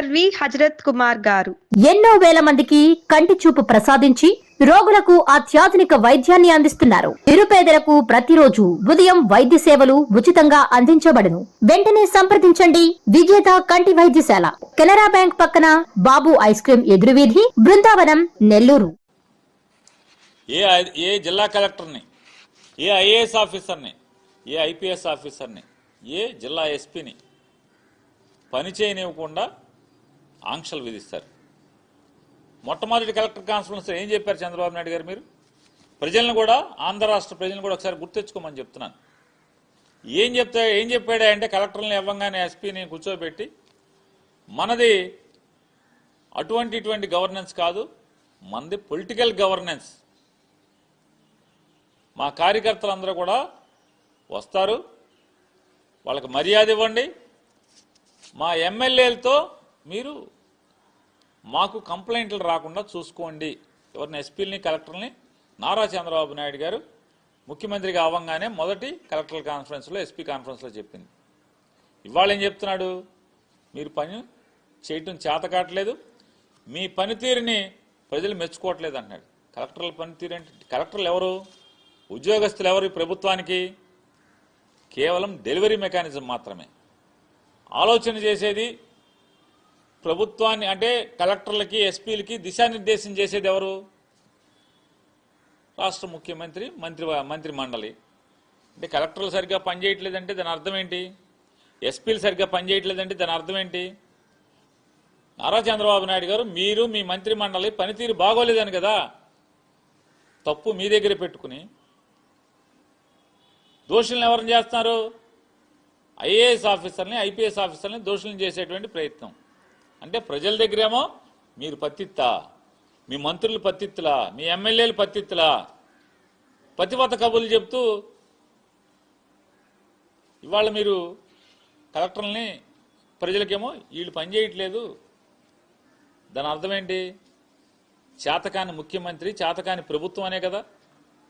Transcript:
LV Hazrat Kumar గారు. ఎన్నో వేల మందికి కంటి చూపు ప్రసాదించి రోగులకు అత్యాధునిక వైద్యాన్ని అందిస్తున్నారు. నిరుపేదలకు ప్రతిరోజు ఉదయం వైద్య సేవలు ఉచితంగా అందించబడును. వెంటనే సంప్రదించండి. విజేత కంటి వైద్యశాల. కెనరా బ్యాంక్ పక్కన బాబు ఐస్ క్రీం ఎదురువీధి బృందావనం నెల్లూరు. ఏ ఏ జిల్లా కలెక్టర్ని ఏ ఐఏఎస్ ఆఫీసర్ని ఏ ఐపీఎస్ ఆఫీసర్ని ఏ జిల్లా ఎస్పీని పని చేయనివ్వకుండా ఆంక్షలు విధిస్తారు. మొట్టమొదటి కలెక్టర్ కాన్ఫరెన్స్ ఏం చెప్పారు చంద్రబాబు నాయుడు గారు మీరు? ప్రజలను కూడా ఆంధ్ర రాష్ట్ర ప్రజలను కూడా ఒకసారి గుర్తెచ్చుకోమని చెప్తున్నాను. ఏం చెప్తా ఏం చెప్పాడే అంటే కలెక్టర్లను ఇవ్వంగానే ఎస్పీని కూర్చోబెట్టి మనది అటువంటి ఇటువంటి గవర్నెన్స్ కాదు మనది పొలిటికల్ గవర్నెన్స్. మా కార్యకర్తలందరూ కూడా వస్తారు వాళ్ళకి మర్యాద ఇవ్వండి. మా ఎమ్మెల్యేలతో మీరు మాకు కంప్లైంట్లు రాకుండా చూసుకోండి. ఎవరిని ఎస్పీలని కలెక్టర్ని నారా చంద్రబాబు నాయుడు గారు ముఖ్యమంత్రిగా అవ్వంగానే మొదటి కలెక్టర్ కాన్ఫరెన్స్లో ఎస్పీ కాన్ఫరెన్స్లో చెప్పింది. ఇవాళ ఏం చెప్తున్నాడు? మీరు పని చేయటం చేతకాటలేదు మీ పనితీరుని ప్రజలు మెచ్చుకోవట్లేదు అంటున్నాడు. కలెక్టర్ల పనితీరు అంటే కలెక్టర్లు ఎవరు? ఉద్యోగస్తులు ఎవరు ప్రభుత్వానికి? కేవలం డెలివరీ మెకానిజం మాత్రమే. ఆలోచన చేసేది ప్రభుత్వాన్ని అంటే కలెక్టర్లకి ఎస్పీలకి దిశానిర్దేశం చేసేది ఎవరు? రాష్ట్ర ముఖ్యమంత్రి మంత్రి మంత్రి మండలి. అంటే కలెక్టర్లు సరిగ్గా పనిచేయట్లేదంటే దాని అర్థం ఏంటి? ఎస్పీలు సరిగ్గా పనిచేయట్లేదంటే దాని అర్థం ఏంటి? నారా చంద్రబాబు నాయుడు గారు మీరు మీ మంత్రి మండలి పనితీరు బాగోలేదని కదా? తప్పు మీ దగ్గర పెట్టుకుని. దోషులను ఎవరిని చేస్తున్నారు ఐఏఎస్ ఆఫీసర్ని ఐపీఎస్ ఆఫీసర్ని దోషులను చేసేటువంటి ప్రయత్నం. అంటే ప్రజల దగ్గరేమో మీరు పత్తిత్తా మీ మంత్రులు పత్తిత్తులా మీ ఎమ్మెల్యేలు పత్తిత్తులా. పతివత కబుర్లు చెప్తూ ఇవాళ మీరు కలెక్టర్లని ప్రజలకేమో వీళ్ళు పనిచేయట్లేదు దాని అర్థం ఏంటి? చేతకాని ముఖ్యమంత్రి చేతకాని ప్రభుత్వం అనే కదా.